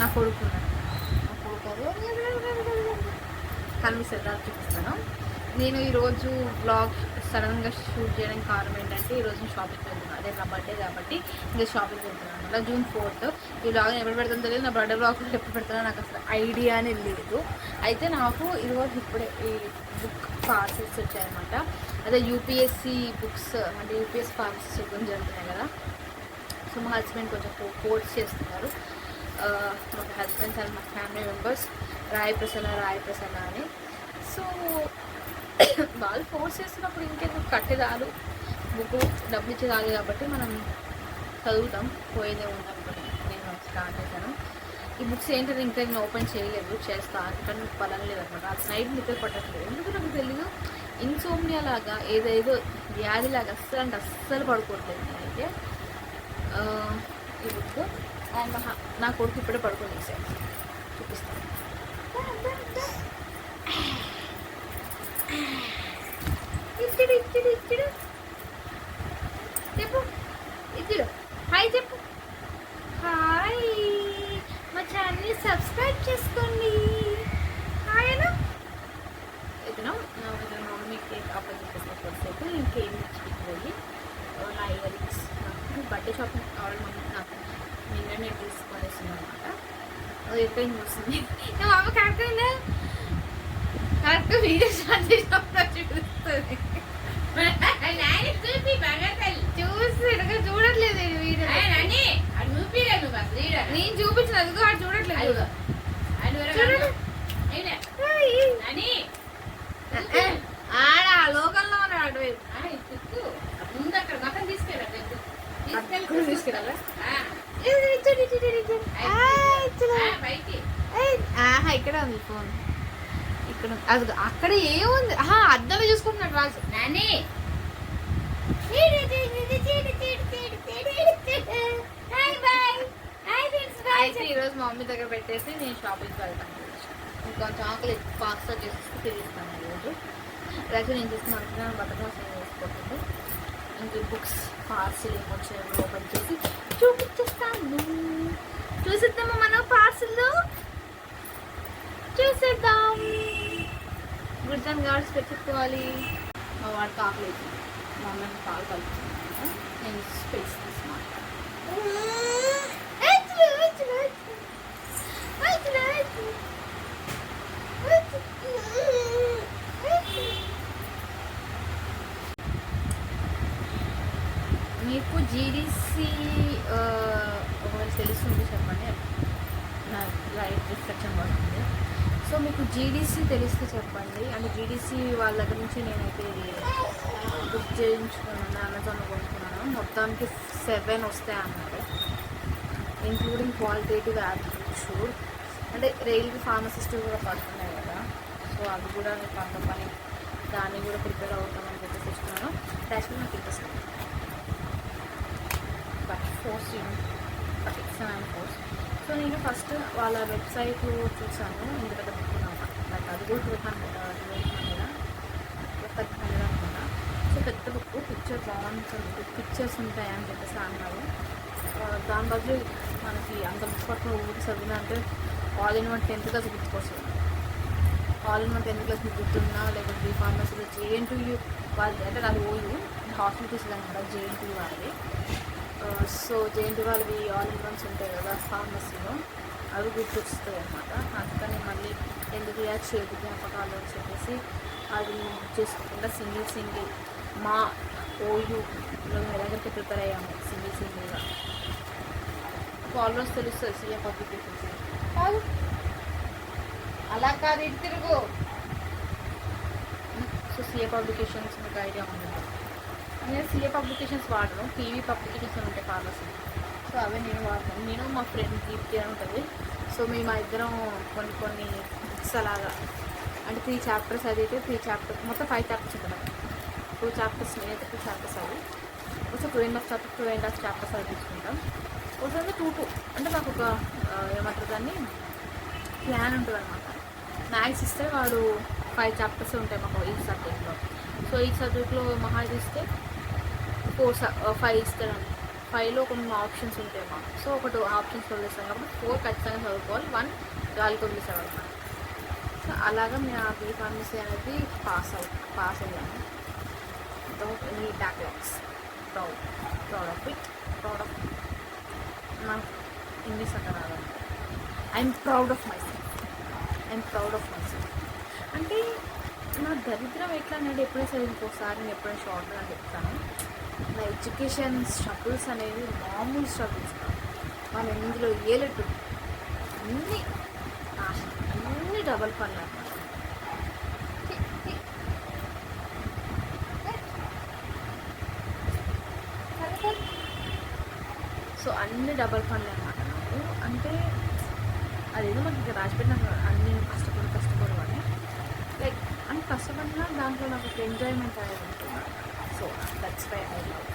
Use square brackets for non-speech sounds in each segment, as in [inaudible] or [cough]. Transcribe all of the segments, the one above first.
నా కొడుకు. నా కొడుకు చూపిస్తాను. నేను ఈరోజు బ్లాగ్ సడన్గా షూట్ చేయడానికి కారణం ఏంటంటే ఈరోజు షాపింగ్ వెళ్తున్నాను అదే నా బర్త్డే కాబట్టి ఇంకా షాపింగ్ వెళ్తున్నాను. అనమాట జూన్ ఫోర్త్ ఈ బ్లాగ్ ఎప్పుడు పెడుతుందో తెలియదు. నా బర్త్డే బ్లాగ్ ఎప్పుడు పెడతానో నాకు అసలు ఐడియానే లేదు. అయితే నాకు ఈరోజు ఇప్పుడే ఈ బుక్ పార్సల్స్ వచ్చాయన్నమాట. అదే యూపీఎస్సి బుక్స్ అంటే యూపీఎస్ పార్సల్స్ ఎగ్జామ్ జరుగుతున్నాయి కదా. సో మా హస్బెండ్ కొంచెం కోర్స్ చేస్తున్నారు. మా హస్బెండ్స్ అండ్ మా ఫ్యామిలీ మెంబర్స్ రాయి ప్రసన్న రాయి ప్రసన్న అని సో వాళ్ళు ఫోర్స్ చేస్తున్నప్పుడు ఇంకెందుకు కట్టేదాలు బుక్ డబ్బులు ఇచ్చేదాలు కాబట్టి మనం చదువుతాం పోయేదే ఉందనుకోండి నేను స్టార్ట్ చేశాను. ఈ బుక్స్ ఏంటంటే ఇంకా నేను ఓపెన్ చేయలేదు చేస్తా కానీ నాకు పలం లేదనమాట. ఆ నైట్ నిద్ర పట్టట్లేదు. ఎందుకు నాకు తెలియదు ఇన్సోమ్నియా లాగా ఏదేదో వ్యాధి లాగా అస్సలు అంటే అస్సలు పడుకోవట్లేదు నేనైతే. ఈ బుక్ అండ్ నా కొడుకు ఇప్పుడే పడుకొని వేసాడు చూపిస్తాను. ఇచ్చుడు ఇచ్చుడు ఇచ్చుడు చెప్పు ఇచ్చుడు హాయ్ చెప్పు హాయ్ మా ఛానల్ని సబ్స్క్రైబ్ చేసుకోండి హాయ్ అను ఇతను నా ఇతను మా మమ్మీకి ఆపోజిట్ కొద్దిసేపు నేను కేక్ ఇచ్చి వెళ్ళి నా ఇయర్ రింగ్స్ నాకు బర్త్డే షాపింగ్ కావాలి మమ్మీ నాకు నిన్ననే తీసుకొనేసింది అనమాట అది ఎక్కడ చూస్తుంది నా మమ్మ కరెక్ట్ ఉందా కరెక్ట్ వీడియో స్టార్ట్ చేసినప్పుడు చూస్తుంది నాని చూపి బంగారు తల్లి చూసి ఇడగా చూడట్లేదు నేను వీడియో అయ్య నాని అది చూపిరా నువ్వు అసలు ఈడ. నేను చూపించిన అదిగో అది చూడట్లేదు ఆడ ఆ లోకల్లో ఉన్నాడు కుక్కు. ఆ ముందు అక్కడ మకం తీసుకెళ్ళా రేపు. తీసుకెళ్ళి అక్కడ తీసుకెళ్ళాలా? ఆ, ఇది ఇచ్చాడు, ఇచ్చాడు, ఇచ్చాడు. ఆ, ఆ, ఇచ్చాడు. ఆ, పైకి ఏయ్, ఆహా ఇక్కడ ఉంది ఫోన్ ఇక్కడ. అది అక్కడ ఏముంది ఆహా అద్దంలో చూసుకుంటున్నాడు రాజు నాని అయితే ఈరోజు మా మమ్మీ దగ్గర పెట్టేసి నేను షాపింగ్కి వెళ్తాను. ఇంకొంచెం ఆకలి పాస్తా చేసి తిరిగిస్తాను ఈరోజు రైతు నేను చేసిన అనుకున్నాను బట్టకోసం వేసుకోకుండా ఇంక బుక్స్ పార్సిల్ ఏమొచ్చాయో ఓపెన్ చేసి చూపించేస్తాను చూసిద్దామా మనం పార్సిల్ చూసేద్దాం. గుడ్జన్ గార్డ్స్ పెట్టుకోవాలి మా వాడికి ఆకలి మా అమ్మకి పాలు కలుపుతున్నాను. నేను స్పేస్ తీసుకున్నాను మీకు జీడీసీ ఒకవేళ తెలుస్తుంది చెప్పండి. నా లైట్ రిఫ్లెక్షన్ పడుతుంది సో మీకు జీడీసీ తెలిస్తే చెప్పండి. అంటే జీడీసీ వాళ్ళ దగ్గర నుంచి నేనైతే ఇది బుక్ చేయించుకున్నాను అమెజాన్లో కొనుక్కున్నాను. మొత్తానికి సెవెన్ వస్తాయి అన్నారు. ఇంక్లూడింగ్ క్వాలిటేటివ్ యాటిట్యూడ్ అంటే రైల్వే ఫార్మసిస్ట్ కూడా పడుతున్నాయి కదా. సో అవి కూడా నేను పని. దాన్ని కూడా ప్రిపేర్ అవుతామని చెప్పేసి ఇస్తున్నాను యాక్చువల్లీ నాకు interest but force but exam force so నేను ఫస్ట్ వాళ్ళ వెబ్సైట్ చూసాను ఇంత పెద్ద బుక్ అనమాట బట్ అది కూడా చూసాను uh, కదా పెద్ద అనుకున్నా సో పెద్ద బుక్ పిక్చర్ బాగుంటుంది. పిక్చర్స్ ఉంటాయి అని చెప్పేసి అన్నారు. Uh, దాని బదులు మనకి అంత బుక్ పట్ల ఊరికి చదివిన అంటే all in one tenth class గుర్తుకొస్తుంది all in one tenth class మీకు గుర్తున్నా లేకపోతే బీ ఫార్మసీలో జేఎన్టీయూ వాళ్ళు అంటే నాది ఓయూ హాస్టల్ అనమాట కదా జేఎన్టీయూ వాళ్ళవి సో జేఎన్టీ వాళ్ళవి ఆల్ ఇన్ వన్స్ ఉంటాయి కదా ఫార్మసీలో అవి గుర్తొస్తాయి అనమాట. అందుకని మళ్ళీ ఎందుకు యా చేతి జ్ఞాపకాలు అని చెప్పేసి అది చేసుకోకుండా సింగిల్ సింగిల్ మా ఓయూ దగ్గరికి ప్రిపేర్ అయ్యాము సింగిల్ సింగిల్గా. ఆల్మోస్ట్ తెలుస్తుంది సీఎం పబ్లికేషన్స్ అలా కాదు ఇటు తిరుగు. సో సీఏ పబ్లికేషన్స్ మీకు ఐడియా ఉంది? నేను సీఏ పబ్లికేషన్స్ వాడను. టీవీ పబ్లికేషన్స్ ఉంటాయి ఫార్మసీ సో అవే నేను వాడతాను నేను మా ఫ్రెండ్ దీప్తి అని ఉంటుంది. సో మేము మా ఇద్దరం కొన్ని కొన్ని బుక్స్ అలాగా. అంటే త్రీ చాప్టర్స్ అది అయితే త్రీ చాప్టర్ మొత్తం ఫైవ్ చాప్టర్స్ ఉంటుంది టూ చాప్టర్స్ నేనైతే టూ చాప్టర్స్ అవి ఒకసారి two and half chapter two and half chapters అవి తీసుకుంటాం. ఒకసారి టూ టూ అంటే మాకు ఒక ఏమంటారు దాన్ని? ప్లాన్ ఉంటుంది అనమాట మ్యాథ్స్ ఇస్తే వాడు ఫైవ్ చాప్టర్స్ ఉంటాయి మాకు ఈ సబ్జెక్ట్లో. సో ఈ సబ్జెక్ట్లో మహా ఇస్తే ఫోర్ ఫైవ్ ఇస్తాడు ఫైవ్లో కొన్ని ఆప్షన్స్ ఉంటాయి మాకు. సో ఒకటి ఆప్షన్స్ వదిలేస్తాం కాబట్టి ఫోర్ ఖచ్చితంగా చదువుకోవాలి. వన్ గాలికి వదిలేసేవాళ్ళు అనమాట సో అలాగా మేము ఆ బీఫార్మసీ అనేది పాస్ అవు పాస్ అయ్యాము. Without any backlogs proud proud of it proud of నాకు ఇంగ్లీష్ అక్కడ రావాలి I'm proud of myself I'm proud of myself అంటే నా దరిద్రం ఎట్లా నేను ఎప్పుడైనా సరే ఇంకోసారి నేను ఎప్పుడైనా షార్ట్గా చెప్తాను నా ఎడ్యుకేషన్ స్ట్రగుల్స్ అనేవి మామూలు స్ట్రగుల్స్ కాదు మనం ఇందులో ఏలెట్టు అన్నీ ఆశ అన్నీ డబల్ పనులు అన్నమాట సో అన్ని డబల్ పనులు అనమాట అంటే అదేదో మనకి రాసిపెట్టిన అన్ని కష్టపడి కష్టపడు అని. లైక్ అని కష్టపడినా దాంట్లో నాకు ఒక ఎంజాయ్మెంట్ అనేది ఉంటుంది. So that's why I love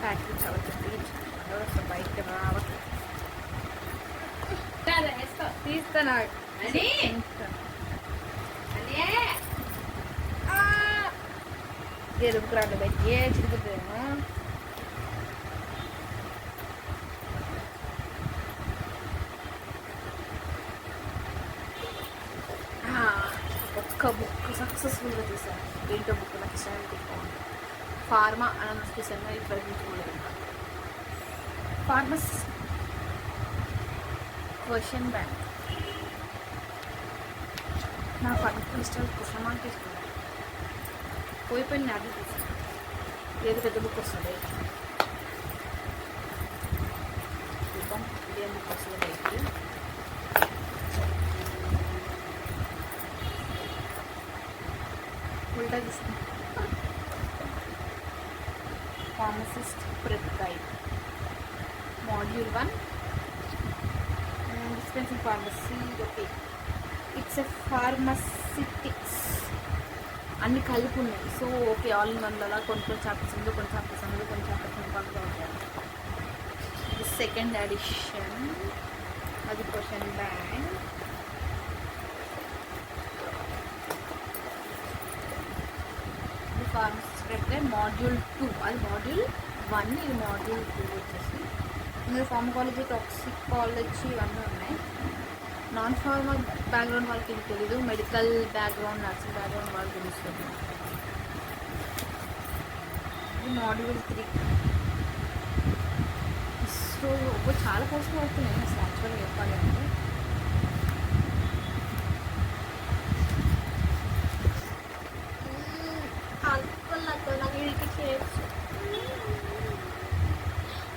factory చాలా పెద్ద బయటకి రావట్లేదు సరే, వేసుకో. తీస్తాను అని? అదే. ఎరుపు రాళ్ళు పెట్టి ఏ చిరుగుతాయేమో ఒక్క బుక్ సక్సెస్ఫుల్గా తీసాను ఏంటో బుక్ నాకు ఇష్టమైన బుక్ ఫార్మా అని తీసాను ఇప్పటికి చూడలేదు ఫార్మస్ క్వశ్చన్ బ్యాంక్. నాకు అన్ని ఇష్టాలు క్వశ్చన్ మార్క్ ఇష్టం. పోయిపోయిన అది తీసాను ఏది పెద్ద బుక్ వస్తుంది చూద్దాం ఇదేం బుక్ వస్తుంది బయటికి ఉల్టా తీస్తాను pharmacist prep guide module one dispensing pharmacy okay it's a pharmaceutics అన్ని కలిపి ఉన్నాయి so okay all in one అలా కొన్ని కొన్ని చాప్టర్స్ ఉంది కొన్ని చాప్టర్స్ ఉంది కొన్ని చాప్టర్స్ ఇంపార్ట్గా ఉంటాయి ఇది సెకండ్ ఎడిషన్ అది క్వశ్చన్ బ్యాంక్ ఇది ఫార్మసిస్ట్ ప్రిపేర్ మాడ్యూల్ టూ అది మాడ్యూల్ వన్ ఇది మాడ్యూల్ టూ వచ్చేసి. ఇందులో ఫార్మకాలజీ టాక్సికాలజీ ఇవన్నీ ఉన్నాయి. నాన్ ఫార్మల్ బ్యాక్గ్రౌండ్ వాళ్ళకి ఇది తెలీదు. మెడికల్ బ్యాక్గ్రౌండ్ నర్సింగ్ బ్యాక్గ్రౌండ్ వాళ్ళకి తెలుస్తుంది. ఇది మాడ్యూల్ త్రీ సో చాలా పోస్టులు అవుతున్నాయి అసలు యాక్చువల్గా చెప్పాలి అంటే.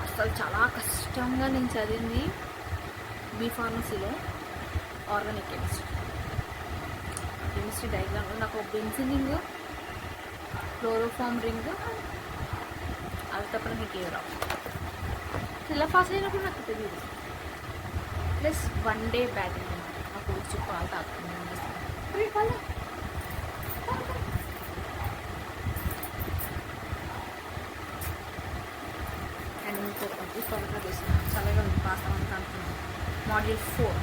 అసలు చాలా కష్టంగా నేను చదివింది బీ ఫార్మసీలో ఆర్గానిక్ కెమిస్ట్రీ కెమిస్ట్రీ డైగ్రామ్ నాకు బెన్సిన్ రింగ్ క్లోరోఫామ్ రింగ్ అది తప్ప నాకు రావు ఇలా పాస్ అయినప్పుడు నాకు తెలియదు. ప్లస్ వన్ డే బ్యాటింగ్ నాకు వచ్చి పాలు. తాకుతుంది అండ్ ఇంకొకటి త్వరగా చేసిన చల్లగా పాస్ అవ్వడానికి అనుకున్నాను మాడ్యూల్ ఫోర్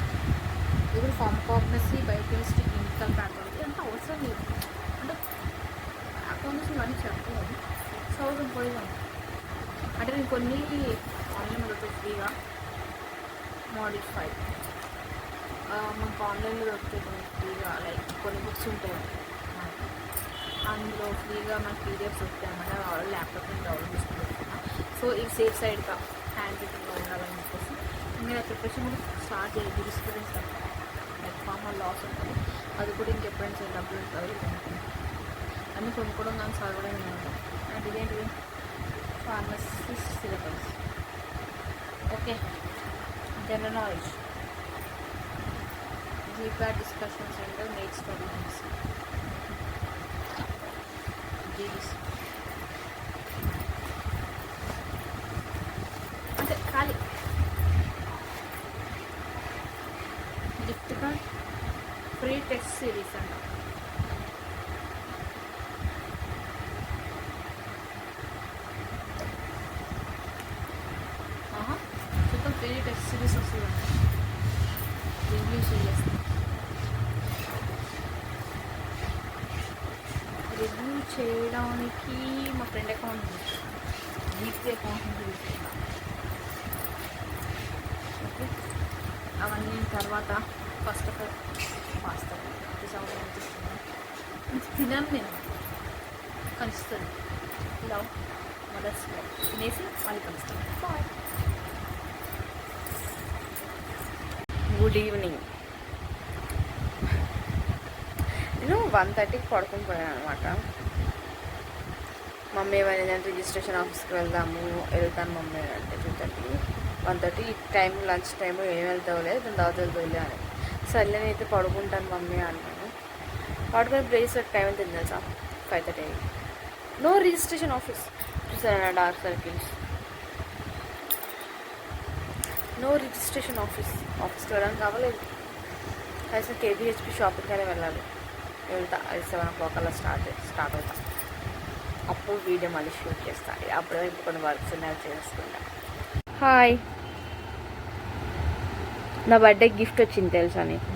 ఇది ఫార్మకాగ్నసీ బయోకెమిస్ట్రీ క్లినికల్ బ్యాక్గ్రౌండ్ అంత అవసరం లేదు. అంటే అకౌంట్స్ ఇవన్నీ చెప్పలేదు చదువుకుని పోయినాం అంటే నేను కొన్ని ఆన్లైన్లో దొరుకుతాయి ఫ్రీగా మాడ్యూల్ మనకు ఆన్లైన్లో దొరుకుతుంది కొన్ని ఫ్రీగా లైక్ కొన్ని బుక్స్ ఉంటాయి. అందులో ఫ్రీగా మనకి పీడిఎఫ్స్ వస్తాయి అన్నమాట. ల్యాప్టాప్ నేను డౌన్లోడ్ చేసుకుంటున్నా సో ఇది సేఫ్ సైడ్గా హ్యాండ్ రైటింగ్లో ఉండాలని చెప్పేసి ఇంకా ప్రిపరేషన్ కూడా స్టార్ట్ చేయాలి. డిస్టర్బెన్స్ ఫామ్ లాస్ ఉంటుంది. అది కూడా ఇంకెప్పుడైనా సరే డబ్బులు ఉంటుంది అన్ని కొనుక్కోవడం కానీ చదవడం నేను అండ్ ఇదేంటిది? Pharmacist syllabus okay. General knowledge GPR discussions అంటే మేక్ స్టడీస్ జీడీస్ వస్తేనే టెస్ట్ సిరీస్ వస్తుంది ఇంగ్లీష్ రివ్యూ చేయడానికి మా ఫ్రెండ్ అకౌంట్ వీక్లీ అకౌంట్ ఉంది ఓకే అవన్నీ తర్వాత first of all pasta sound అనిపిస్తుంది నేను కలుస్తాను లవ్ మదర్స్ లవ్ తినేసి మళ్ళీ కలుస్తాను బాయ్ గుడ్ ఈవినింగ్. నేను వన్ థర్టీకి పడుకుని పోయాను అనమాట మమ్మీ ఏమైనా రిజిస్ట్రేషన్ ఆఫీస్కి వెళ్దాము వెళ్తాను మమ్మీ అంటే two thirty. One thirty time lunch time ఏం వెళ్తావు లేదు నేను తర్వాత వెళ్తావులే అని. సర్లే అయితే పడుకుంటాను మమ్మీ అన్నాను పడుకుని ప్లేస్ టైం తెలుసా? Five thirty no registration office. చూసారా dark circles? No registration office ఆఫీస్కి వెళ్ళడానికి కావలేదు. కనీసం కేబిహెచ్పి షాపింగ్కైనా వెళ్ళాలి. వెళ్తా అది సెవెన్ ఓ క్లాక్ అలా స్టార్ట్ స్టార్ట్ అవుతా. అప్పుడు వీడియో మళ్ళీ షూట్ చేస్తా. అప్పుడు ఇంకా కొన్ని వర్క్స్ ఉన్నాయి చేసుకుంటా. హాయ్ నా బర్త్డే గిఫ్ట్ వచ్చింది తెలుసా నీకు?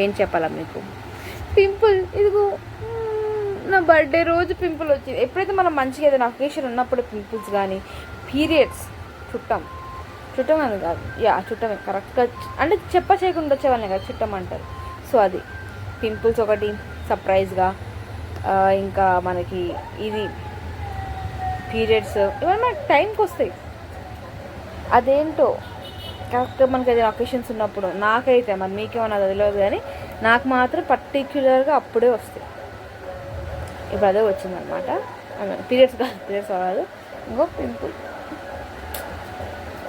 ఏం చెప్పాలా మీకు? పింపుల్ ఇదిగో. నా బర్త్డే రోజు పింపుల్ వచ్చింది. ఎప్పుడైతే మనం మంచిగా ఏదైనా అకేషన్ ఉన్నప్పుడు పింపుల్స్ కానీ పీరియడ్స్ చుట్టాం. చుట్టం అని కాదు. యా చుట్టమే కరెక్ట్గా అంటే చెప్ప చేయకుండా వచ్చేవాళ్ళని కదా చుట్టం అంటారు సో అది. పింపుల్స్ ఒకటి సర్ప్రైజ్గా ఇంకా మనకి ఇది పీరియడ్స్ ఇవన్నీ మనకి టైంకి వస్తాయి అదేంటో కరెక్ట్గా మనకి ఏదైనా అకేషన్స్ ఉన్నప్పుడు నాకైతే మరి మీకేమన్నా తెలియదు కానీ నాకు మాత్రం పర్టిక్యులర్గా అప్పుడే వస్తాయి. ఇప్పుడు అదే వచ్చిందనమాట పీరియడ్స్ కాదు పీరియడ్స్ కాదు. ఇంకో పింపుల్.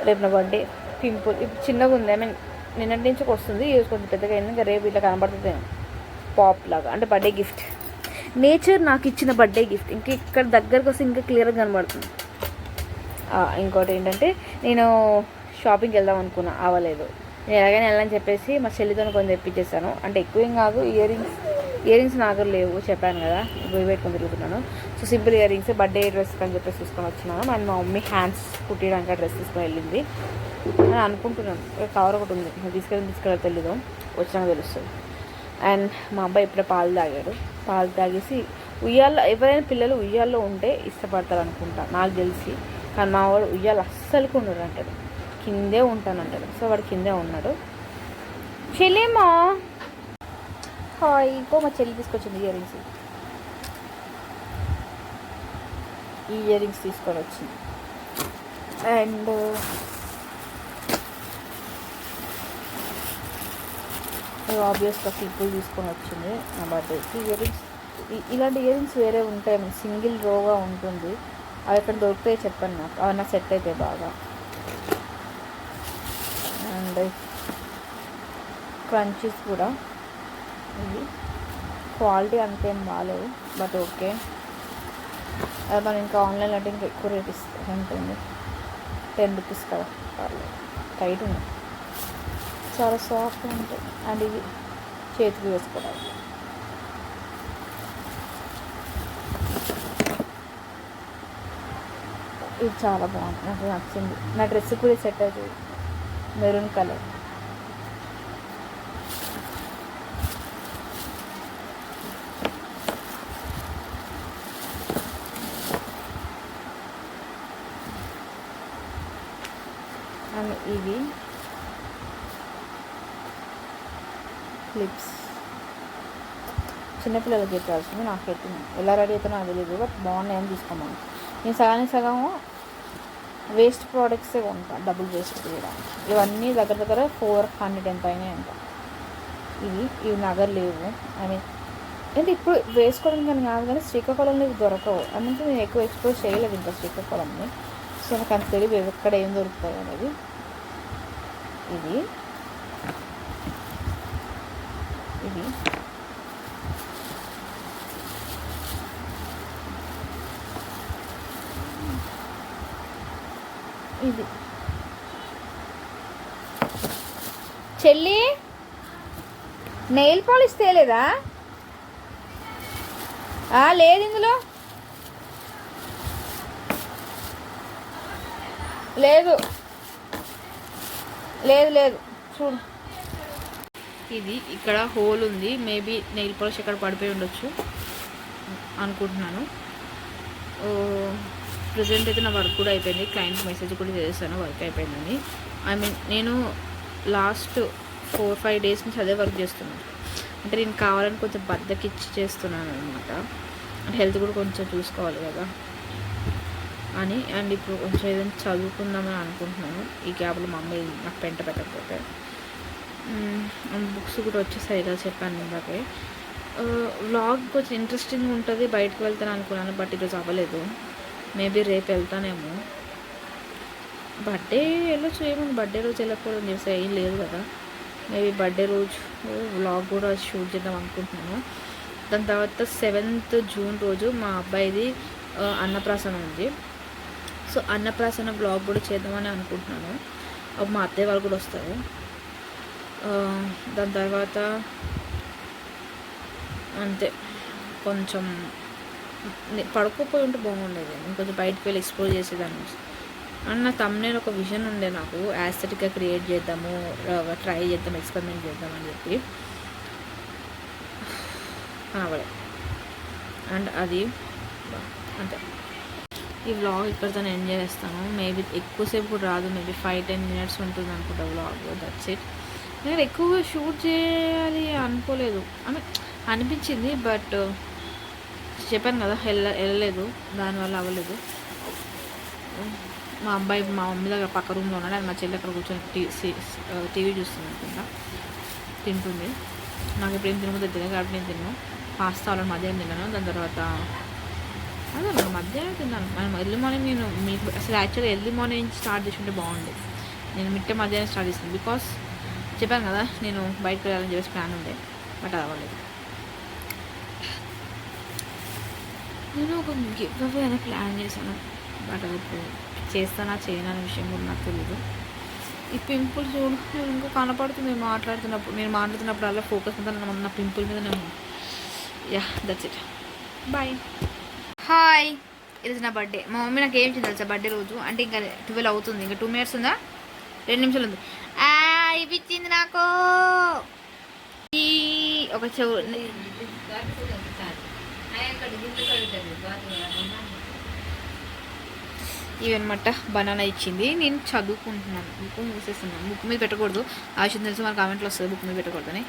రేపు నా బర్త్డే పింపుల్ ఇప్పుడు చిన్నగా ఉంది. ఐ మీన్ నిన్నటి నుంచి వస్తుంది. ఈ రోజు కొంచెం పెద్దగా అయింది. ఇంకా రేపు ఇట్లా కనబడుతుంది. పాప్ లాగా. అంటే బర్త్డే గిఫ్ట్ నేచర్ నాకు ఇచ్చిన బర్త్డే గిఫ్ట్ ఇంకా ఇక్కడ దగ్గరకు వస్తే ఇంకా క్లియర్గా కనబడుతుంది. ఇంకోటి ఏంటంటే నేను షాపింగ్కి వెళ్దాం అనుకున్నా. అవ్వలేదు నేను ఎలాగైనా వెళ్ళని చెప్పేసి మా చెల్లితో కొంచెం తెప్పించేసాను అంటే ఎక్కువ ఏం కాదు ఇయర్ రింగ్స్ ఇయర్ రింగ్స్ నా దగ్గర లేవు చెప్పాను కదా. ఇవి పెట్టుకొని తిరుగుతున్నాను. So simple earrings birthday dress అని చెప్పేసి తీసుకొని వచ్చినాను. అండ్ మా మమ్మీ హ్యాండ్స్ కుట్టియడానికి డ్రెస్ తీసుకొని వెళ్ళింది. అని అనుకుంటున్నాను. కవర్ ఒకటి ఉంది. తీసుకెళ్ళి తీసుకెళ్ళి తెలీదు. వచ్చినాక తెలుస్తుంది. అండ్ మా అబ్బాయి ఇప్పుడే పాలు తాగాడు. పాలు తాగేసి ఉయ్యాల్లో ఎవరైనా పిల్లలు ఉయ్యాల్లో ఉంటే ఇష్టపడతారు అనుకుంటా. నాకు తెలిసి. కానీ మా వాడు ఉయ్యాలు అస్సలు ఉండడు అంటాడు కిందే ఉంటాను అంటాడు సో వాడు కిందే ఉన్నాడు. చెల్లేమా హాయ్ ఇంకో మా చెల్లి తీసుకొచ్చింది ఇయర్ రింగ్స్ ఈ ఇయర్ రింగ్స్ తీసుకొని వచ్చింది అండ్ ఆబ్వియస్గా సింపుల్ తీసుకొని వచ్చింది నా బర్త్డేకి ఇయర్ రింగ్స్ ఇలాంటి ఇయర్ రింగ్స్ వేరే ఉంటాయి సింగిల్ రోగా ఉంటుంది అవి ఎక్కడ దొరుకుతాయి చెప్పండి నాకు అవి నాకు సెట్ అయితే బాగా అండ్ క్రంచీస్ కూడా క్వాలిటీ అంతేం బాగాలేదు బట్ ఓకే అది మనం ఇంకా ఆన్లైన్ అంటే ఇంకా ఎక్కువ రేట్ ఇస్తుంది ఉంటుంది. టెన్ రూపీస్ కదా. పర్లేదు. టైట్ ఉంది. చాలా సాఫ్ట్ ఉంటుంది. అండ్ ఇది చేతికి వేసుకోవడానికి. ఇది చాలా బాగుంది. నాకు నచ్చింది. నా డ్రెస్ కూడా సెట్ అవుతుంది మెరూన్ కలర్ అండ్ ఇవి క్లిప్స్. చిన్నపిల్లలకి చెప్పాల్సింది నాకైతే ఎలా రెడీ అవుతుందో నాకు తెలియదు బట్ బాగున్నాయని తీసుకోమని. నేను సగానికి సగం వేస్ట్ ప్రోడక్ట్సే కొంటా డబుల్ వేస్ట్ కూడా. ఇవన్నీ దగ్గర దగ్గర ఫోర్ హండ్రెడ్ ఎంత అయినాయి అంట. ఇవి ఇవి నగర్ లేవు. ఐ మీన్ అంటే ఇప్పుడు వేసుకోవడానికి కానీ కాదు కానీ శ్రీకాకుళంలో ఇవి దొరకవు. అందుకే నేను ఎక్కువ ఎక్స్ప్లోర్ చేయలేదు ఇంకా శ్రీకాకుళంని. సో నాకు అంత తెలియదు ఎక్కడ ఏం దొరుకుతాయి అనేది. ఇది. ఇది. ఇది. చెల్లి నెయిల్ పాలిష్ తేలేదా? లేదు ఇందులో. లేదు. లేదు లేదు. చూడు. ఇది ఇక్కడ హోల్ ఉంది. మేబీ నెయిల్ పాలిష్ ఎక్కడ పడిపోయి ఉండొచ్చు అనుకుంటున్నాను. ప్రజెంట్ అయితే నా వర్క్ కూడా అయిపోయింది. క్లయింట్ మెసేజ్ కూడా చేశాను వర్క్ అయిపోయిందని. ఐ మీన్ నేను లాస్ట్ ఫోర్ ఫైవ్ డేస్ నుంచి అదే వర్క్ చేస్తున్నాను. అంటే నేను కావాలని కొంచెం బద్దకిచ్చి చేస్తున్నాను అనమాట అంటే హెల్త్ కూడా కొంచెం చూసుకోవాలి కదా. అని అండ్ ఇప్పుడు కొంచెం ఏదైనా చదువుకుందామని అనుకుంటున్నాను. ఈ గ్యాప్లో మా అమ్మాయి నాకు పెంట పెట్టకపోతే. బుక్స్ కూడా వచ్చేసాయి కదా చెప్పాను ఇందాకే. వ్లాగ్ కొంచెం ఇంట్రెస్టింగ్ ఉంటుంది బయటకు వెళ్తాను అనుకున్నాను బట్ ఈరోజు అవ్వలేదు. మేబీ రేపు వెళ్తానేమో. బర్త్డే వెళ్ళొచ్చు ఏమో బర్త్డే రోజు వెళ్ళకపోవడం చేస్తే ఏం లేదు కదా. మేబీ బర్త్డే రోజు వ్లాగ్ కూడా షూట్ చేద్దాం అనుకుంటున్నాను. దాని తర్వాత సెవెంత్ జూన్ రోజు మా అబ్బాయిది అన్నప్రాసన ఉంది. సో అన్నప్రాసన బ్లాగ్ కూడా చేద్దామని అనుకుంటున్నాను. అప్పుడు మా అత్తయ్య వాళ్ళు కూడా వస్తారు. దాని తర్వాత అంతే. కొంచెం పడుకోపోయి ఉంటే బాగుండేది. ఇంకొంచెం బయటకు వెళ్ళి ఎక్స్ప్లోర్ చేసేదాన్ని. అండ్ నా తమ్మునే ఒక విజన్ ఉండే నాకు. యాస్థెటిక్గా క్రియేట్ చేద్దాము ట్రై చేద్దాం ఎక్స్పెరిమెంట్ చేద్దాం అని చెప్పి. [sighs] అవడే అండ్ అది అంతే. ఈ వ్లాగ్ ఇక్కడితో ఎంజాయ్ చేస్తాను మేబీ ఎక్కువసేపు రాదు. మేబీ ఫైవ్ టెన్ మినిట్స్ ఉంటుంది అనుకుంటా వ్లాగ్ దట్స్ ఇట్ నేను ఎక్కువగా షూట్ చేయాలి అనుకోలేదు. అంటే అనిపించింది బట్ uh, చెప్పాను కదా వెళ్ళ వెళ్ళలేదు. దానివల్ల అవ్వలేదు. మా అబ్బాయి మా మమ్మీ దగ్గర పక్క రూమ్లో ఉన్నాడు. అది మా చెల్లి అక్కడ కూర్చొని uh, టీవీ చూస్తుంది అనుకుంటా. తింటుంది. నాకు ఇప్పుడు ఏం తినబోతుంది తెలియదు కాబట్టి నేను తిన్నాను పాస్తా వాళ్ళని మధ్యాహ్నం తిన్నాను. దాని తర్వాత అదే మనం మధ్యాహ్నం తిన్నాను. మనం ఎర్లీ మార్నింగ్ నేను మీకు అసలు యాక్చువల్గా ఎర్లీ మార్నింగ్ స్టార్ట్ చేసి ఉంటే బాగుండేది నేను మిట్టే మధ్యాహ్నం స్టార్ట్ చేసాను బికాస్ చెప్పాను కదా నేను బయటకు వెళ్ళాలని చెప్పేసి ప్లాన్ ఉండే. బట్ అది అవ్వలేదు. నేను ఒక గిఫ్ట్ అవే అనే ప్లాన్ చేశాను. బట్ అది ఇప్పుడు చేస్తానా చేయను అనే విషయం కూడా నాకు తెలియదు ఈ పింపుల్ చూడు నేను ఇంకా కనపడుతుంది. నేను మాట్లాడుతున్నప్పుడు నేను మాట్లాడుతున్నప్పుడు అలా ఫోకస్ అంతా నా నా పింపుల్ మీదనే నేను yeah that's it bye hi. ఇది నా బర్త్డే. మా మమ్మీ నాకు ఏం ఇచ్చింది తెలుసా బర్త్డే రోజు? అంటే ఇంకా ట్వెల్వ్ అవుతుంది. ఇంకా టూ మినిట్స్ ఉందా? రెండు నిమిషాలు ఉంది. ఇప్పించింది ఇచ్చింది నాకు. ఈ ఒక చెవు. ఇవన్నమాట బనానా ఇచ్చింది. నేను చదువుకుంటున్నాను. బుక్ మూసేస్తున్నాను. బుక్ మీద పెట్టకూడదు. ఆ తెలుసు తెలిసి మన కామెంట్లో వస్తుంది బుక్ మీద పెట్టకూడదని.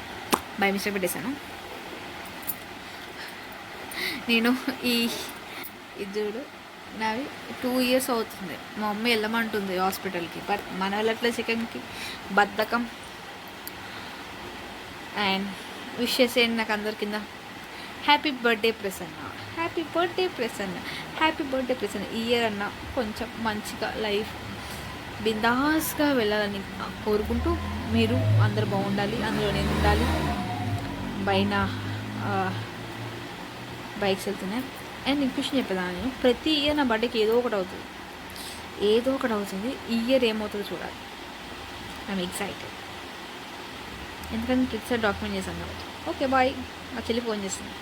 బై మిస్టేక్ పెట్టేశాను. నేను ఈ ఇద్దరు నావి టూ ఇయర్స్ అవుతుంది. మా మమ్మీ వెళ్ళమంటుంది హాస్పిటల్కి. బట్ మన వెళ్ళట్లే సెకండ్కి బద్ధకం. అండ్ విషెస్ ఏంటి నాకు అందరి కింద? Happy birthday Prasanna. Happy birthday Prasanna. Happy birthday Prasanna. Year అన్న కొంచెం మంచిగా లైఫ్ బిందాస్గా వెళ్ళాలని కోరుకుంటూ మీరు అందరు బాగుండాలి అందులో నేను ఉండాలి. పైన బైక్స్ వెళ్తున్నాయి. అండ్ నీకు విషయం చెప్పేదాన్ని. ప్రతి ఇయర్ నా బర్త్డేకి ఏదో ఒకటి అవుతుంది. ఏదో ఒకటి అవుతుంది. ఈ ఇయర్ ఏమవుతుందో చూడాలి. ఐఎమ్ ఎక్సైటెడ్ ఎందుకంటే ప్రతిసారి డాక్యుమెంట్ చేశాను కాబట్టి. Okay bye. మా చెల్లి ఫోన్ చేస్తుంది.